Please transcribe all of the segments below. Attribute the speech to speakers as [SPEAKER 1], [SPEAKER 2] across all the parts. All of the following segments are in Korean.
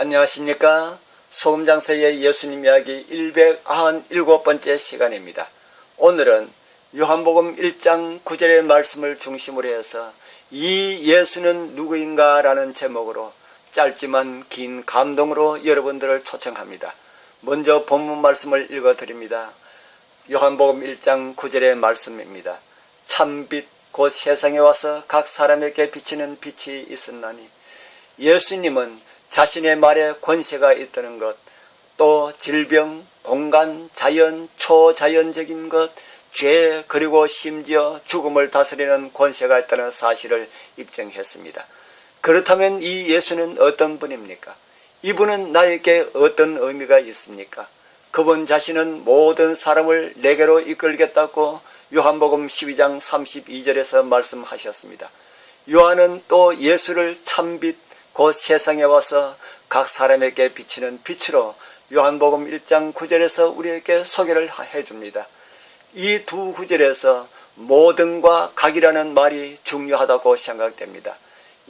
[SPEAKER 1] 안녕하십니까. 소금장사의 예수님 이야기 197번째 시간입니다. 오늘은 요한복음 1장 9절의 말씀을 중심으로 해서 이 예수는 누구인가 라는 제목으로 짧지만 긴 감동으로 여러분들을 초청합니다. 먼저 본문 말씀을 읽어 드립니다. 요한복음 1장 9절의 말씀입니다. 참빛 곧 세상에 와서 각 사람에게 비치는 빛이 있었나니 예수님은 자신의 말에 권세가 있다는 것, 또 질병, 공간, 자연, 초자연적인 것, 죄, 그리고 심지어 죽음을 다스리는 권세가 있다는 사실을 입증했습니다. 그렇다면 이 예수는 어떤 분입니까? 이분은 나에게 어떤 의미가 있습니까? 그분 자신은 모든 사람을 내게로 이끌겠다고 요한복음 12장 32절에서 말씀하셨습니다. 요한은 또 예수를 참빛 곧 세상에 와서 각 사람에게 비치는 빛으로 요한복음 1장 9절에서 우리에게 소개를 해줍니다. 이 두 구절에서 모든과 각이라는 말이 중요하다고 생각됩니다.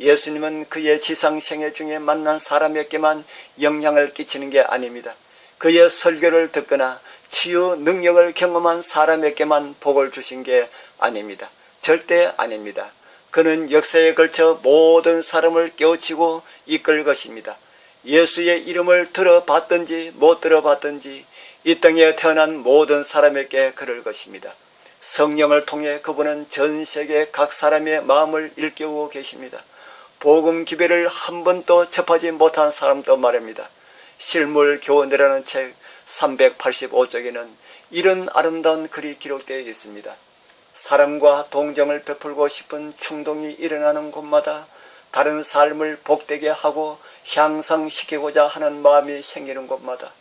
[SPEAKER 1] 예수님은 그의 지상생애 중에 만난 사람에게만 영향을 끼치는 게 아닙니다. 그의 설교를 듣거나 치유 능력을 경험한 사람에게만 복을 주신 게 아닙니다. 절대 아닙니다. 그는 역사에 걸쳐 모든 사람을 깨우치고 이끌 것입니다. 예수의 이름을 들어봤든지 못 들어봤든지 이 땅에 태어난 모든 사람에게 그럴 것입니다. 성령을 통해 그분은 전 세계 각 사람의 마음을 일깨우고 계십니다. 복음 기배를 한 번도 접하지 못한 사람도 말입니다. 실물 교원이라는 책 385쪽에는 이런 아름다운 글이 기록되어 있습니다. 사랑과 동정을 베풀고 싶은 충동이 일어나는 곳마다 다른 삶을 복되게 하고 향상시키고자 하는 마음이 생기는 곳마다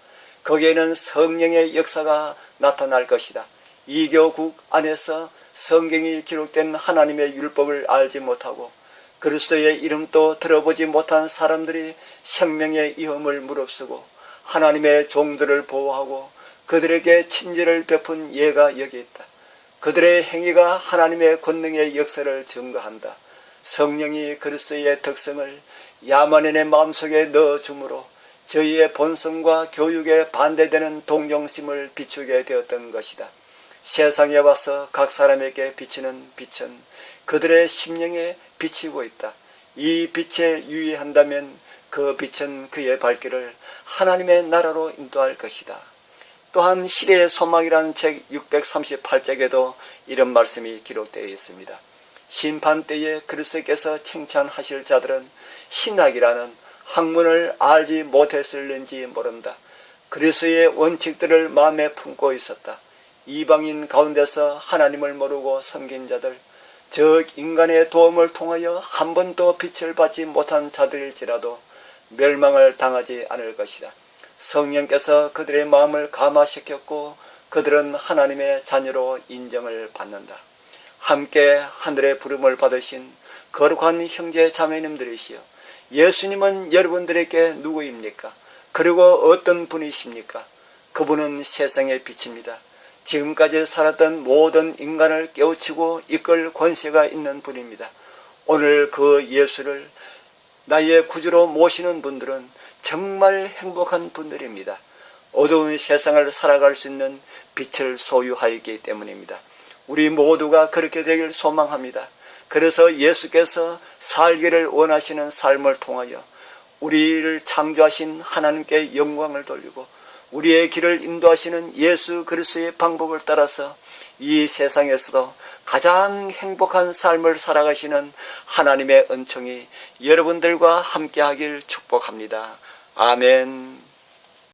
[SPEAKER 1] 거기에는 성령의 역사가 나타날 것이다. 이교국 안에서 성경이 기록된 하나님의 율법을 알지 못하고 그리스도의 이름도 들어보지 못한 사람들이 생명의 위험을 무릅쓰고 하나님의 종들을 보호하고 그들에게 친절을 베푼 예가 여기 있다. 그들의 행위가 하나님의 권능의 역사를 증거한다. 성령이 그리스도의 특성을 야만인의 마음속에 넣어주므로 저희의 본성과 교육에 반대되는 동정심을 비추게 되었던 것이다. 세상에 와서 각 사람에게 비치는 빛은 그들의 심령에 비치고 있다. 이 빛에 유의한다면 그 빛은 그의 발길을 하나님의 나라로 인도할 것이다. 또한 시대의 소망이라는 책 638쪽에도 이런 말씀이 기록되어 있습니다. 심판 때에 그리스도께서 칭찬하실 자들은 신학이라는 학문을 알지 못했을는지 모른다. 그리스도의 원칙들을 마음에 품고 있었다. 이방인 가운데서 하나님을 모르고 섬긴 자들, 즉 인간의 도움을 통하여 한 번도 빛을 받지 못한 자들일지라도 멸망을 당하지 않을 것이다. 성령께서 그들의 마음을 감화시켰고 그들은 하나님의 자녀로 인정을 받는다. 함께 하늘의 부름을 받으신 거룩한 형제 자매님들이시여 예수님은 여러분들에게 누구입니까? 그리고 어떤 분이십니까? 그분은 세상의 빛입니다. 지금까지 살았던 모든 인간을 깨우치고 이끌 권세가 있는 분입니다. 오늘 그 예수를 나의 구주로 모시는 분들은 정말 행복한 분들입니다. 어두운 세상을 살아갈 수 있는 빛을 소유하였기 때문입니다. 우리 모두가 그렇게 되길 소망합니다. 그래서 예수께서 살기를 원하시는 삶을 통하여 우리를 창조하신 하나님께 영광을 돌리고 우리의 길을 인도하시는 예수 그리스도의 방법을 따라서 이 세상에서도 가장 행복한 삶을 살아가시는 하나님의 은총이 여러분들과 함께하길 축복합니다. 아멘.